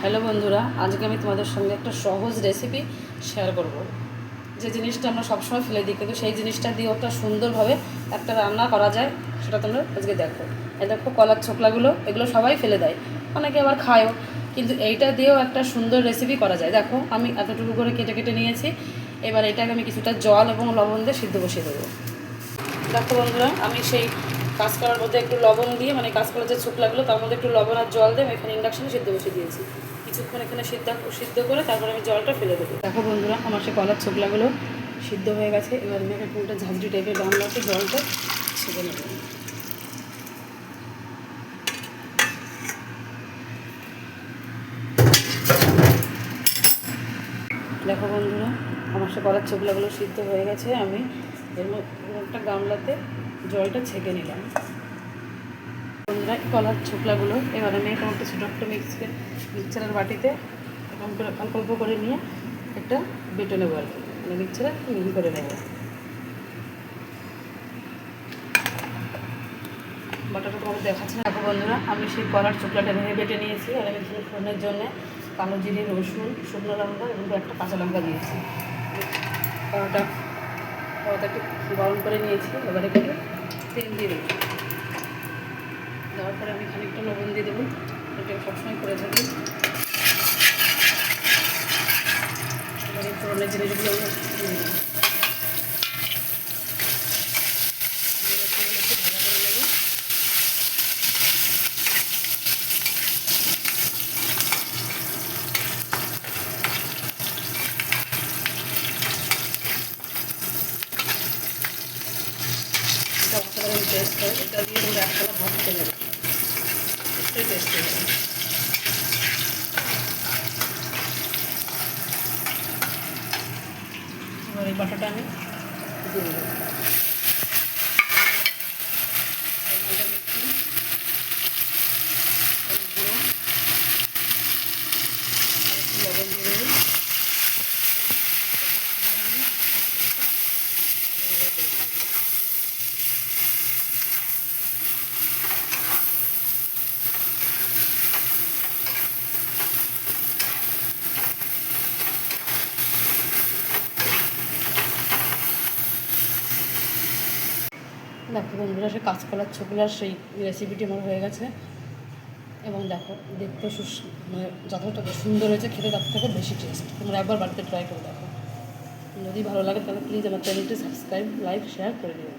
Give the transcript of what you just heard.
Hello বন্ধুরা, আজকে আমি তোমাদের সঙ্গে একটা সহজ রেসিপি শেয়ার করব। যে জিনিসটা আমরা সবসময় ফেলে দিই, কিন্তু সেই জিনিসটা দিয়ে একটা সুন্দরভাবে একটা রান্না করা যায়, সেটা তোমরা আজকে দেখো। এই দেখো কলার ছোকলাগুলো, এগুলো সবাই ফেলে দেয়, অনেকে আবার খায়ও, কিন্তু এইটা দিয়েও একটা সুন্দর রেসিপি করা যায়। দেখো, আমি এতটুকু করে কেটে কেটে নিয়েছি, এবার এটাকে আমি কিছুটা জল এবং লবণ দিয়ে সিদ্ধ বসিয়ে দেবো। দেখো বন্ধুরা, আমি সেই কাঁচকলার মধ্যে একটু লবণ দিয়ে মানে কাঁচকলার যে শুকলাগুলো, তার মধ্যে একটু লবণ আর জল দিয়ে এখানে ইন্ডাকশনে সিদ্ধ বসিয়ে দিয়েছি। কিছুক্ষণ এখানে সিদ্ধ সিদ্ধ করে তারপরে আমি জলটা ফেলে দেবো। দেখো বন্ধুরা, আমার সে কলার ছোকলাগুলো সিদ্ধ হয়ে গেছে। এবার আমি একটা ঝাঁঝরি টাইপের গামলাতে জলটা ছেড়ে নেব। দেখো বন্ধুরা, আমার সে কলার ছোকলাগুলো সিদ্ধ হয়ে গেছে। আমি এর মধ্যে একটা গামলাতে জলটা ছেঁকে নিলাম। কলার ছোকলাগুলো এবার আমি এরকম একটা ছোটো একটা মিক্সকে মিক্সচারের বাটিতে এরকম করে অল্প অল্প করে নিয়ে একটা বেটে নেব আর কি। মানে মিক্সচারে মিহি করে নেব। বাটাটা তোমাদের দেখাচ্ছে। না বন্ধুরা, আমি সেই কলার চোকলাটা ভেঙে বেটে নিয়েছি আর আমি ফোড়নের জন্য কালো জিরে, রসুন, শুকনো লঙ্কা এবং একটা কাঁচা লঙ্কা দিয়েছি। কলাটা কলাটা একটু গরম করে নিয়েছি, এবারে কিন্তু তেল দিয়ে দেবো। দেওয়ার পরে আমি খানিকটা লবণ দিয়ে দেবো। এটা সবসময় করে থাকি। ফোড়নের জিনিসগুলো আমি দিয়ে দেবো এবার এগুলো একটু ভাজা করে নেব এটা অসাধারণ টেস্ট হয় এটা দিয়ে তোমরা একসাথে ভাত নেবে এটাই টেস্ট হবে এবার এই বাটাটা আমি দিয়ে দেবো। আমি লবণ দিয়ে দেবো দেখো বন্ধুরা সে কাঁচকলার ছোকলার সেই রেসিপিটি আমার হয়ে গেছে। এবং দেখো দেখতে সুস মানে যথেষ্ট সুন্দর হয়েছে, খেতে তার থেকে বেশি টেস্ট তোমরা একবার বাড়িতে ট্রাই করে দেখো। যদি ভালো লাগে তাহলে প্লিজ আমার চ্যানেলটি সাবস্ক্রাইব লাইক শেয়ার করে দিও।